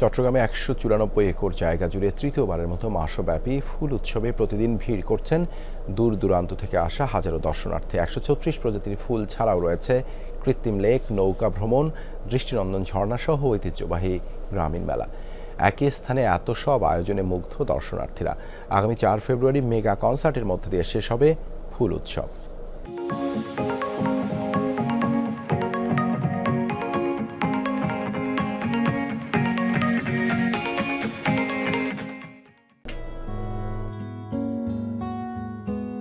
চট্টগ্রামে একশো চুরানব্বই একর জায়গা জুড়ে তৃতীয়বারের মতো মাসব্যাপী ফুল উৎসবে প্রতিদিন ভিড় করছেন দূর দূরান্ত থেকে আসা হাজারো দর্শনার্থী। একশো ছত্রিশ প্রজাতির ফুল ছাড়াও রয়েছে কৃত্রিম লেক, নৌকা ভ্রমণ, দৃষ্টিনন্দন ঝর্ণা সহ ঐতিহ্যবাহী গ্রামীণ মেলা। একই স্থানে এত সব আয়োজনে মুগ্ধ দর্শনার্থীরা। আগামী চার ফেব্রুয়ারি মেগা কনসার্টের মধ্য দিয়ে শেষ হবে ফুল উৎসব।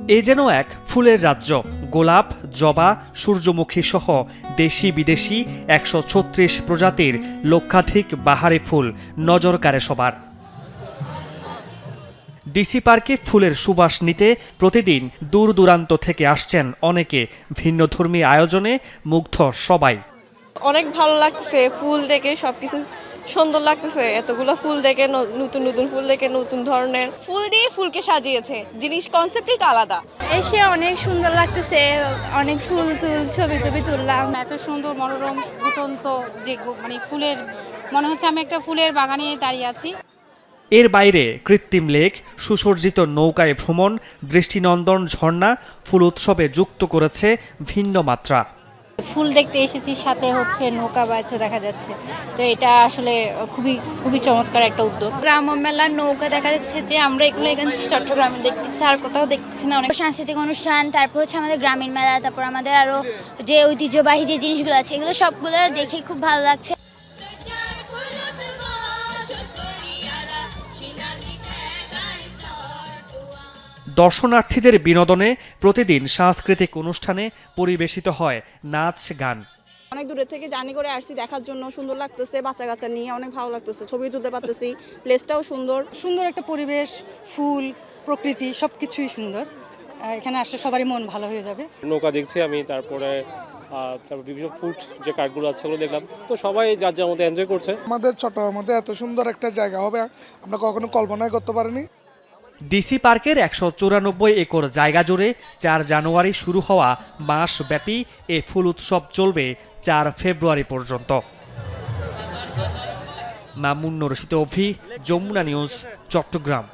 এ যেন এক ফুলের রাজ্য। গোলাপ, জবা, সূর্যমুখী সহ দেশি বিদেশি একশো ছত্রিশ প্রজাতির লক্ষাধিক বাহারি ফুল নজর কাড়ে সবার। ডিসি পার্কে ফুলের সুবাস নিতে প্রতিদিন দূর দূরান্ত থেকে আসছেন অনেকে। ভিন্নধর্মী আয়োজনে মুগ্ধ সবাই। অনেক ভালো লাগছে ফুল দেখে সবকিছু। সুন্দর লাগতেছে। এতগুলো ফুল দেখে নতুন নতুন ফুল দেখে নতুন ধরনের ফুল দিয়ে ফুলকে সাজিয়েছে। জিনিস কনসেপ্টই তো আলাদা। এসে অনেক সুন্দর লাগতেছে। অনেক ফুল তুল ছবি টবি তুললাম। এত সুন্দর মনোরম ফুটন্ত যে মানে ফুলের মনে হচ্ছে আমি একটা ফুলের বাগানে দাঁড়িয়ে আছি। এর বাইরে কৃত্রিম লেক সুসজ্জিত নৌকায় ভ্রমণ দৃষ্টিনন্দন ঝর্ণা ফুল উৎসবে যুক্ত করেছে ভিন্ন মাত্রা। ফুল দেখতে এসেছি, সাথে হচ্ছে নৌকা বাচ্চা দেখা যাচ্ছে। তো এটা আসলে খুবই খুবই চমৎকার একটা উদ্যোগ। গ্রাম মেলার নৌকা দেখা যাচ্ছে যে আমরা এগুলো এখানে চট্টগ্রামে দেখতেছি, আর কোথাও দেখতেছি না। অনেক সাংস্কৃতিক অনুষ্ঠান, তারপর হচ্ছে আমাদের গ্রামীণ মেলা, তারপর আমাদের আরও যে ঐতিহ্যবাহী যে জিনিসগুলো আছে, এগুলো সবগুলো দেখে খুব ভালো লাগছে। দর্শনার্থীদের বিনোদনে প্রতিদিন সাংস্কৃতিক অনুষ্ঠানে পরিবেশিত হয় নাচ গান। অনেক দূরে থেকে জার্নি করে আসছি দেখার জন্য সুন্দর লাগতেছে বাচ্চা কাচ্চা নিয়ে অনেক ভালো লাগতেছে ছবি তুলতে পারতেছি প্লেসটাও সুন্দর। সুন্দর একটা পরিবেশ ফুল প্রকৃতি সব কিছুই সুন্দর এখানে আসলে সবারই মন ভালো হয়ে যাবে। নৌকা দেখছি আমি তারপরে তারপর বিভিন্ন ফুড যে কার্ডগুলো আছে ওগুলো দেখলাম। তো সবাই যার যার মধ্যে এনজয় করছে। আমাদের চট্টগ্রামের মধ্যে এত সুন্দর একটা জায়গা হবে আমরা কখনো কল্পনাই করতে পারিনি। ডিসি পার্কের একশো চুরানব্বই একর জায়গা জুড়ে চার জানুয়ারি শুরু হওয়া মাসব্যাপী এ ফুল উৎসব চলবে চার ফেব্রুয়ারি পর্যন্ত। মামুন্ন রশিদ অভি, যমুনা নিউজ, চট্টগ্রাম।